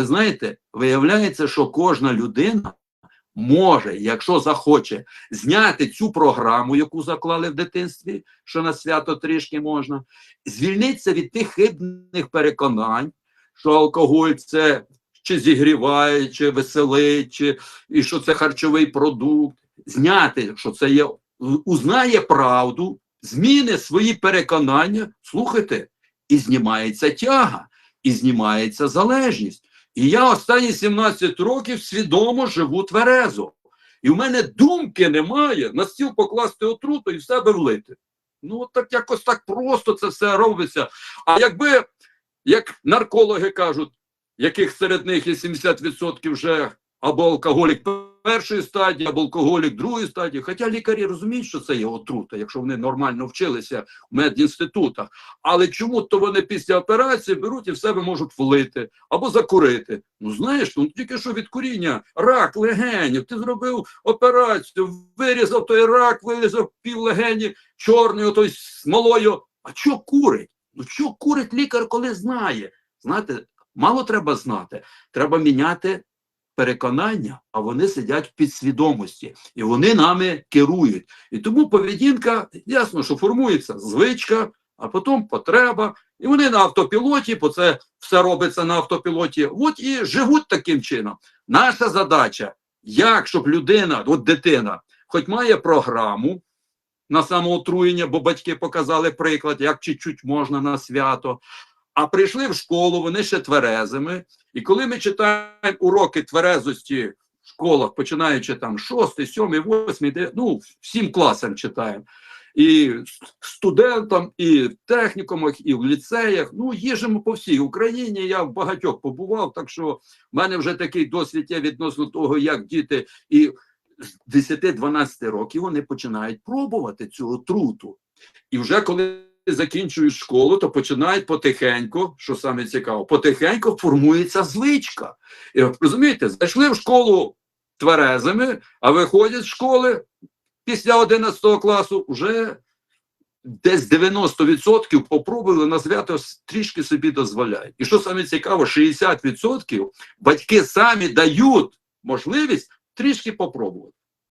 ви знаєте, виявляється, що кожна людина може, якщо захоче, зняти цю програму, яку заклали в дитинстві, що на свято трішки можна, звільнитися від тих хибних переконань, що алкоголь це чи зігріває, чи веселить, чи і що це харчовий продукт, зняти, що це є, узнає правду, зміни свої переконання, слухайте, і знімається тяга, і знімається залежність. І я останні 17 років свідомо живу тверезо. І в мене думки немає на стіл покласти отруту і в себе влити. Ну, от так якось так просто це все робиться. А якби, як наркологи кажуть, яких серед них є 70% вже або алкоголік першої стадії, або алкоголік другої стадії. Хоча лікарі розуміють, що це є отрута, якщо вони нормально вчилися в медінститутах. Але чому то вони після операції беруть і в себе можуть влити або закурити? Ну знаєш, ну тільки що від куріння, рак легенів, ти зробив операцію, вирізав той рак, вирізав пів легені чорною, той смолою. А що курить? Ну що курить лікар, коли знає? Знаєте, мало треба знати, треба міняти переконання, а вони сидять в підсвідомості, і вони нами керують. І тому поведінка, ясно, що формується звичка, а потім потреба. І вони на автопілоті, бо це все робиться на автопілоті. От і живуть таким чином. Наша задача, як щоб людина, от дитина, хоч має програму на самоотруєння, бо батьки показали приклад, як чуть-чуть можна на свято. А прийшли в школу, вони ще тверезими. І коли ми читаємо уроки тверезості в школах, починаючи там 6, 7, 8, 9, ну, всім класам читаємо. І студентам, і в технікумах, і в ліцеях. Ну, їжимо по всій Україні. Я в багатьох побував, так що в мене вже такий досвід є відносно того, як діти і з 10-12 років вони починають пробувати цю отруту. І вже коли закінчують школу, то починають потихеньку, що саме цікаво, потихеньку формується звичка. І розумієте, зайшли в школу тверезими, а виходять з школи після 11 класу вже десь 90% попробували на свято трішки собі дозволяють. І що саме цікаво, 60% батьки самі дають можливість трішки попробувати.